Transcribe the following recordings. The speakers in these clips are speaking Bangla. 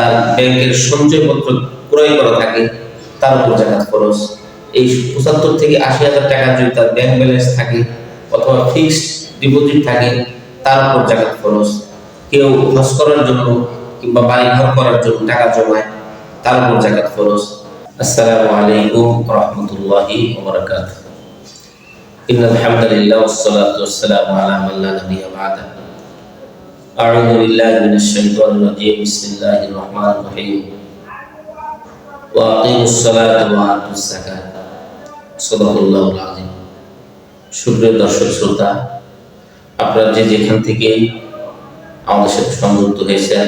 তার ব্যাংকের সঞ্চয়পত্র ক্রয় করা থাকে, তার উপর জাকাত খরচ এই পঁচাত্তর থেকে আশি হাজার টাকা যদি তার ব্যাংক ব্যালেন্স থাকে অথবা ফিক্সড ডিপোজিট থাকে, তার উপর জাকাত খরচ কেউ খরচ করার জন্য কিংবা বাড়ি ঘর করার জন্য টাকা জমায়, তার উপর জাকাত খরচ আসসালামু আলাইকুম রহমতুল্লাহি ওবরাকাত ইন্নাল হামদুলিল্লাহ ওয়াসসালাতু ওয়াসসালামু আলা মান লা নাবিয়্যা বা'দাহু أعوذ بالله من الشيطان الرجيم بسم الله الرحمن الرحيم وأقيموا الصلاة وآتوا الزكاة صدق الله العظيم সুপ্রিয় দর্শক শ্রোতা আপনারা যে যেখান থেকে আমাদের সাথে সংযুক্ত হয়েছেন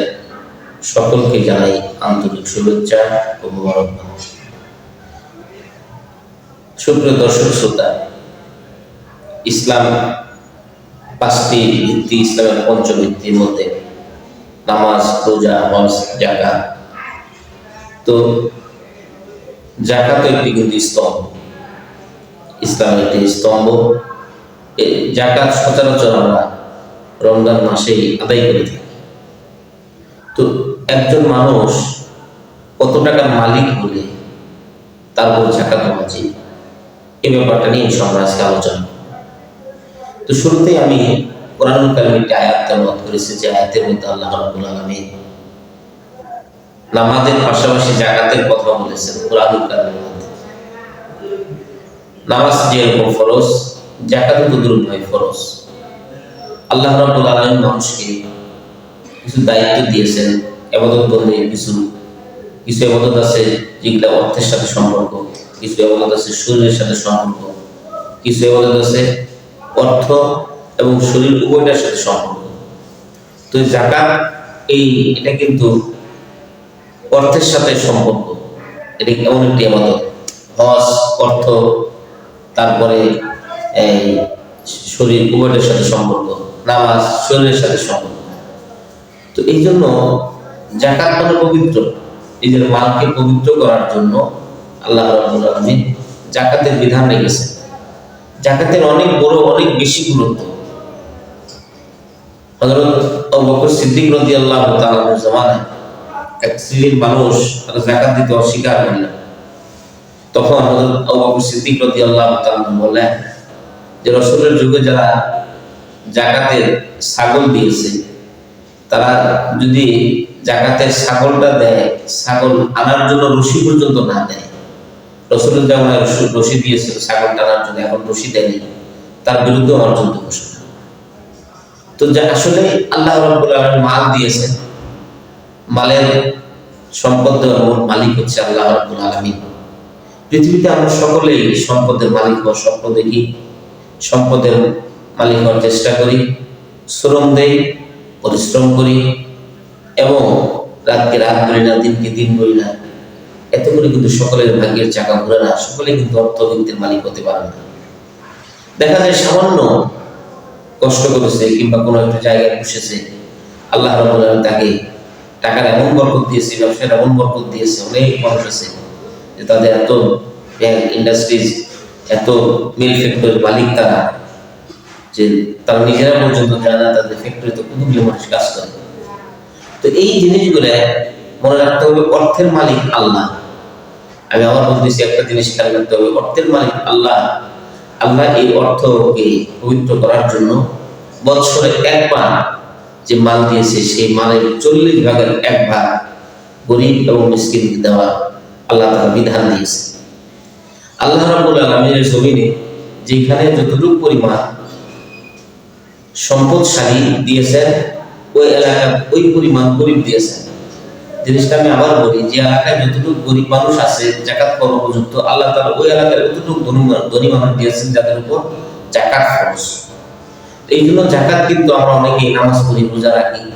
সকলকে জানাই আন্তরিক শুভেচ্ছা ও মোবারকবাদ সুপ্রিয় দর্শক শ্রোতা ইসলাম পাঁচটি ভিত্তি ইসলামের পঞ্চভিত্তির মধ্যে নামাজ, রোজা, হজ জাকাত তো জাকাত একটি কিন্তু স্তম্ভ। ইসলামের একটি স্তম্ভ। জাকাত সচরাচর আমরা রমজান মাসেই আদায় করে থাকি। তো একজন মানুষ কত টাকার মালিক হলে তারপর জাকাত এই ব্যাপারটা নিয়ে আমরা আজকে আলোচনা। তো শুরুতেই আমি কোরআন কারিমের একটি আয়াত তেলাওয়াত করেছি, যে আয়াতের মধ্যে আল্লাহ রাব্বুল আলামিন নামাজের পাশাপাশি জাকাতের কথা বলেছেন কোরআন কারিমের মধ্যে। নামাজ যেরকম ফরজ? জাকাতও তো ভাই ফরজ। আল্লাহ রাব্বুল আলামিন মানুষকে কিছু দায়িত্ব দিয়েছেন এবাদত বন্দী কিছু কিছু এবাদত আছে যেগুলা অর্থের সাথে সম্পর্ক, কিছু এবাদত আছে শরীরের সাথে সম্পর্ক, কিছু এবাদত আছে অর্থ এবং শরীর উভয়টার সাথে সম্পর্ক। তো জাকাত এই, এটা কিন্তু অর্থের সাথে সম্পর্ক। এটা এমন একটি আমাদের হজ, অর্থ, তারপরে এই শরীর উভয়টার সাথে সম্পর্ক, নামাজ শরীরের সাথে সম্পর্ক। তো এই জন্য জাকাত মানে পবিত্র। নিজের মালকে পবিত্র করার জন্য আল্লাহ রাব্বুল আলামিন জাকাতের বিধান রেখেছেন। জাকাতের অনেক বড়, অনেক বেশি গুরুত্ব। সিদ্দিক মানুষ জাকাত দিতে অস্বীকার তখন সিদ্দিক যে যুগে যারা ছাগল দিয়েছে, তারা যদি জাকাতের ছাগলটা দেয়, ছাগল আনার জন্য রশি পর্যন্ত না দেয় রসুলের রশি দিয়েছিল ছাগল টানার জন্য, এখন রশি দেয়নি। তার বিরুদ্ধে আমার যুদ্ধ ঘোষণা। তো যা আসলে আল্লাহ রাব্বুল আলামিন মাল মালের সম্পদ মালিক হচ্ছে আল্লাহ রাব্বুল আলামিন। পৃথিবীতে আমরা সকলেই সম্পদের মালিক হওয়ার স্বপ্ন দেখি। সম্পদের মালিক হওয়ার চেষ্টা করি। শ্রম দেই, পরিশ্রম করি। এবং রাতকে রাত করি না, দিনকে দিন করি না। এত করে কিন্তু সকলের ভাগ্যের চাকা ঘুরে না, সকলে কিন্তু অর্থবিত্তের মালিক হতে পারে না। দেখা যায় সামান্য কষ্ট করেছে কিংবা কোনো একটা জায়গায় বসেছে, আল্লাহ আলামিন তাকে টাকার এমন বরকত দিয়েছে, ব্যবসার এমন বরকত দিয়েছে, অনেক মানুষ আছে যে তাদের এত ইন্ডাস্ট্রিজ, এত মিল ফ্যাক্টরির মালিক তারা, যে তারা নিজেরা পর্যন্ত জানে না তাদের ফ্যাক্টরিতে কতগুলো মানুষ কাজ করে। তো এই জিনিসগুলো মনে রাখতে হবে, অর্থের মালিক আল্লাহ। আমি আবার বলতেছি একটা জিনিস খেয়াল রাখতে হবে। অর্থের মালিক আল্লাহ। আল্লাহ এই অর্থকে পবিত্র করার জন্য বৎসরে একবার যে মাল দিয়েছে, সেই মালের চল্লিশ ভাগের এক ভাগ গরিব এবং মিসকিনকে দেওয়া আল্লাহ তারা বিধান দিয়েছে। আল্লাহ রাব্বুল আলামিনের জমিনে যেখানে যতটুকু পরিমাণ সম্পদশালী দিয়েছেন, ওই এলাকার ওই পরিমাণ গরিব দিয়েছেন। জিনিসটা আমি আবার বলি, যে এলাকায় যতটুকু গরিব মানুষ আছে জাকাত করা উপযুক্ত আল্লাহ তাআলা ওই এলাকার যতটুকু ধনী মানুষ- দিয়েছেন যাদের উপর জাকাত খরচ এই জন্য জাকাত কিন্তু আমরা অনেকেই নামাজ পড়ি, রোজা রাখি,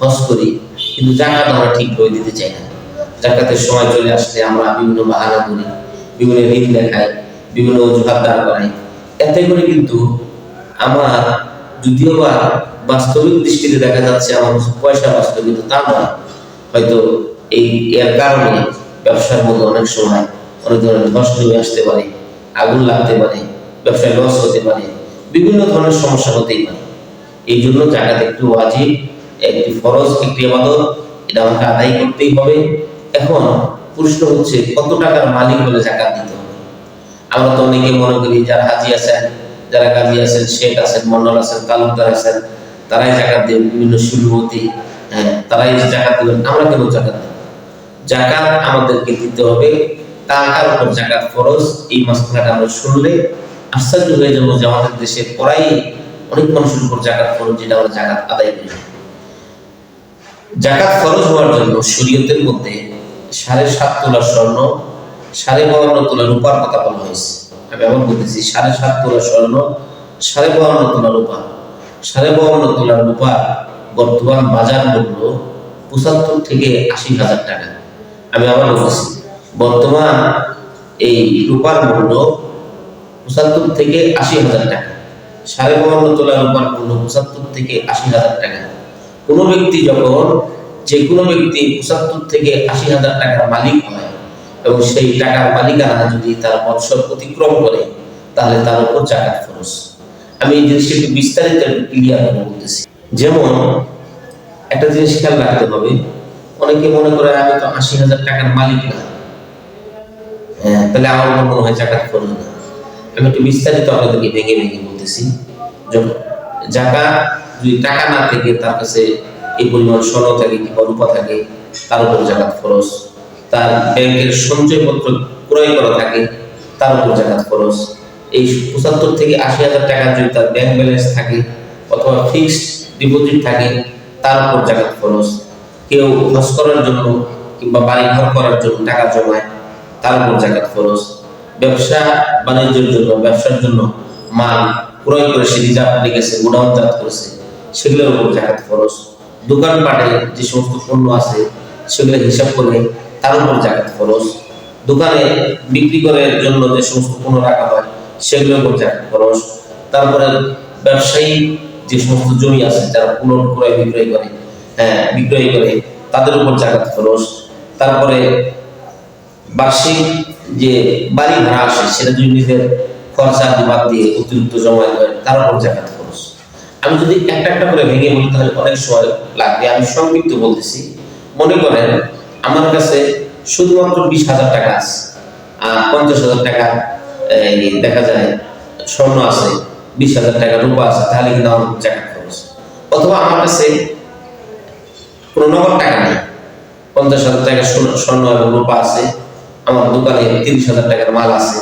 হজ করি, কিন্তু জাকাত আমরা ঠিকভাবে দিতে চাই না। জাকাতের সময় চলে আসলে আমরা বিভিন্ন বাহানা করি, বিভিন্ন ঋণ দেখাই, বিভিন্ন অজুহাত দাঁড় করাই। এতে করে কিন্তু আমার যদিও বা বাস্তবিক দৃষ্টিতে দেখা যাচ্ছে আমার পয়সা বাস্তব কিন্তু তা নয় হয়তো এই এর কারণে ব্যবসার মধ্যে অনেক সময় অনেক ধরনের ধস নেমে আসতে পারে, আগুন লাগতে পারে, ব্যবসায় লস হতে পারে, বিভিন্ন ধরনের সমস্যা হতেই পারে। এই জন্য জাকাত একটু ওয়াজিব, একটি ফরজ, একটি ইবাদত, এটা আমাকে আদায় করতেই হবে। এখন প্রশ্ন হচ্ছে, কত টাকার মালিক হলে জাকাত দিতে হবে? আমরা তো অনেকে মনে করি, যারা হাজি আছেন, যারা গাজী আছেন, শেখ আছেন মন্ডল আছেন, তালুকদার আছেন, তারাই জাকাত দেবেন বিভিন্ন শিল্পপতি হ্যাঁ তারাই জাকাত দেবেন। আমরা কেন জাকাত জাকাত আমাদেরকে দিতে হবে। টাকার উপর জাকাত ফরজ। এই মাসলাটা আমরা শুনলে আশ্চর্য হয়ে যাব যে আমাদের দেশে পড়াই অনেক মানুষের উপর জাকাত ফরজ, যেটা আমরা জাকাত আদায় করি। জাকাত ফরজ হওয়ার জন্য শরীয়তের মধ্যে সাড়ে সাত তোলা স্বর্ণ, সাড়ে বাউন্ন তোলা রূপার কথা বলা হয়েছে। আমি আবার বলতেছি, সাড়ে সাত তোলা স্বর্ণ, সাড়ে বাউন্ন তোলা রূপা। সাড়ে বাউন্ন তোলা রূপা বর্তমান বাজার মূল্য পঁচাত্তর থেকে আশি হাজার টাকা। আমি আবার বলতেছি, বর্তমান এই রূপার মূল্য পঁচাত্তর থেকে আশি হাজার টাকা। সাড়ে বাউন্ন তোলা রূপার মূল্য পঁচাত্তর থেকে আশি হাজার টাকা। কোনো ব্যক্তি যখন যে কোনো ব্যক্তি পঁচাত্তর থেকে আশি হাজার টাকার মালিক হয় এবং সেই টাকার মালিকানা যদি তার বৎসর অতিক্রম করে, তাহলে তার উপর জাকাত খরচ আমি এই জিনিসটা একটু বিস্তারিত ক্লিয়ার বলতেছি। যেমন একটা জিনিস খেয়াল রাখতে হবে অনেকে মনে করে আমি তো আশি হাজার টাকার মালিক না। হ্যাঁ, তাহলে আমার মনে হয় জাকাত খরচ না। আমি একটু বিস্তারিত আপনাদেরকে ভেঙে ভেঙে বলতেছি। জাকাত যদি টাকা না থেকে তার কাছে এই পরিমাণ স্বর্ণ থাকে কিংবা রূপা থাকে তার উপর জাকাত খরচ তার ব্যাংকের সঞ্চয়পত্র ক্রয় করা থাকে তার উপর জাকাত খরচ এই পঁচাত্তর থেকে আশি হাজার টাকা যদি তার ব্যাংক ব্যালেন্স থাকে অথবা ফিক্সড ডিপোজিট থাকে, তার উপর জাকাত খরচ কেউ হজ করার জন্য কিংবা বাড়ি ঘর করার জন্য টাকা জমায়, তার উপর জাকাত খরচ ব্যবসা বাণিজ্যের জন্য, ব্যবসার জন্য মাল ক্রয় করে সে রিজার্ভ রেখেছে গোডাউন জাত করেছে, সেগুলোর উপর জাকাত খরচ দোকানপাটে যে সমস্ত পণ্য আছে, সেগুলো হিসাব করে তার উপর জাকাত খরচ দোকানে বিক্রি করার জন্য যে সমস্ত পণ্য রাখা হয়, সেগুলোর উপর জাকাত খরচ তারপরে ব্যবসায়ী যে সমস্ত জমি আছে যারা পুনর ক্রয়, বিক্রয় করে হ্যাঁ বিক্রয় করে, তাদের উপর জাকাত খরচ তারপরে বার্ষিক যে বাড়ি ভাড়া আসে, সেটা যদি নিজের খরচা বাদ দিয়ে অতিরিক্ত জমা করে তার উপর জাকাত খরচ আমি যদি একটা একটা করে ভেঙে বলি, তাহলে অনেক সময় লাগবে। আমি সংক্ষিপ্ত বলতেছি। মনে করেন, আমার কাছে শুধুমাত্র বিশ হাজার টাকা আছে, আর পঞ্চাশ হাজার টাকা দেখা যায়, স্বর্ণ আছে। বিশ হাজার টাকা রূপা আছে, তাহলে কিন্তু আমার জাকাত খরচ। অথবা আমার কাছে কোনো নগদ টাকা নেই, পঞ্চাশ হাজার টাকা স্বর্ণ- এবং রূপা আছে, আমার দোকানে তিরিশ হাজার টাকার মাল আছে,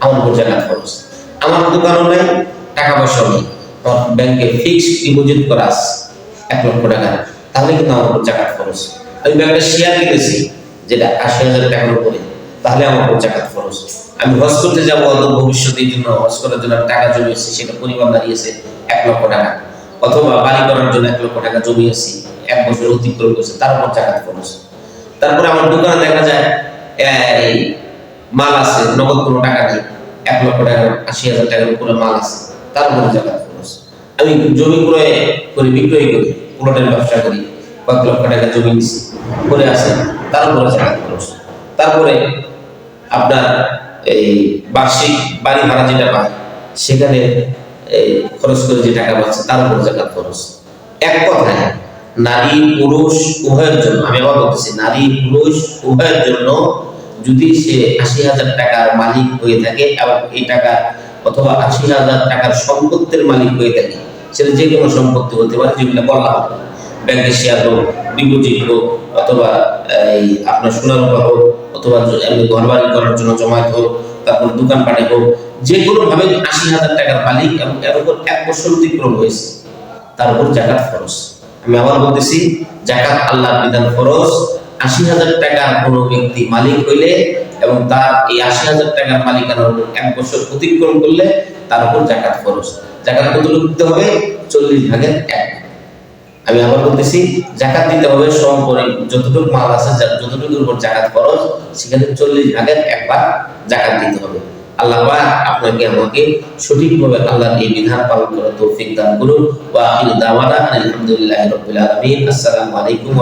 আমার উপর জাকাত খরচ। আমার দোকানও নাই, টাকা পয়সাও নেই। আমার ব্যাংকে ফিক্সড ডিপোজিট করা আছে, এক লক্ষ টাকা। তাহলে কিন্তু আমার উপর জাকাত খরচ। আমি ব্যাংকে শেয়ার কিনেছি যেটা আশি হাজার টাকার উপরে। তাহলে আমার উপর জাকাত খরচ আমি হজ করতে যাব অত ভবিষ্যতে এই জন্য হজ করার জন্য টাকা জমিয়েছি, সেটা পরিমাণ দাঁড়িয়েছে এক লক্ষ টাকা। অথবা বাড়ি করার জন্য এক লক্ষ টাকা জমিয়েছি, এক বছর অতিক্রম করেছে তার উপর জাকাত খরচ তারপরে আমার দোকানে দেখা যায় মাল আছে, নগদ কোনো টাকা নেই, এক লক্ষ টাকা, আশি হাজার টাকার উপরে মাল আছে তার উপরে জাকাত খরচ আমি জমি ক্রয় করে, বিক্রয় করি প্লটের ব্যবসা করি কয়েক লক্ষ টাকা জমি নিচ্ছি করে আছে তার উপরে জাকাত খরচ তারপরে আপনার এই বার্ষিক বাড়ি ভাড়া যেটা পায়, সেখানে এই খরচ করে যে টাকা পাচ্ছে, তার উপর জাকাত খরচ। এক কথায়, নারী পুরুষ উভয়ের জন্য, আমি আবার বলতেছি, নারী পুরুষ উভয়ের জন্য যদি সে আশি হাজার টাকার মালিক হয়ে থাকে এবং এই টাকা অথবা আশি হাজার টাকার সম্পত্তির মালিক হয়ে থাকে, সেটা যে কোনো সম্পত্তি হতে পারে যেগুলো বলা হবে ব্যাংকের শেয়ার হোক ডিপোজিট হোক, অথবা এই আপনার সোনার হোক অথবা এমনি ঘর বাড়ি করার জন্য জমায়েত হোক, তারপর দোকান দোকানপাটে হোক যে কোনো ভাবে আশি হাজার টাকার মালিক এবং এর উপর এক বছর অতিক্রম হয়েছে, তার উপর জাকাত খরচ আমি আবার বলতেছি, জাকাত আল্লাহর বিধান খরচ আশি হাজার টাকার কোনো ব্যক্তি মালিক হইলে এবং তার এই আশি হাজার টাকার মালিকানার উপর এক বছর অতিক্রম করলে তার উপর জাকাত খরচ জাকাত কতটুকু দিতে হবে? চল্লিশ ভাগের এক। আমি আমার বলতেছি জাকাত দিতে হবে সম করে, যতটুকু মাল আছে যতটুকুর উপর জাকাত খরচ, সেখানে চল্লিশ ভাগের একবার জাকাত দিতে হবে। আল্লাহ আপনাকে আমাকে সঠিকভাবে আল্লাহর এই বিধান পালন করার তৌফিক দান করুন। ওয়া দাওয়ানা আলহামদুলিল্লাহি রাব্বিল আসসালামু আলাইকুম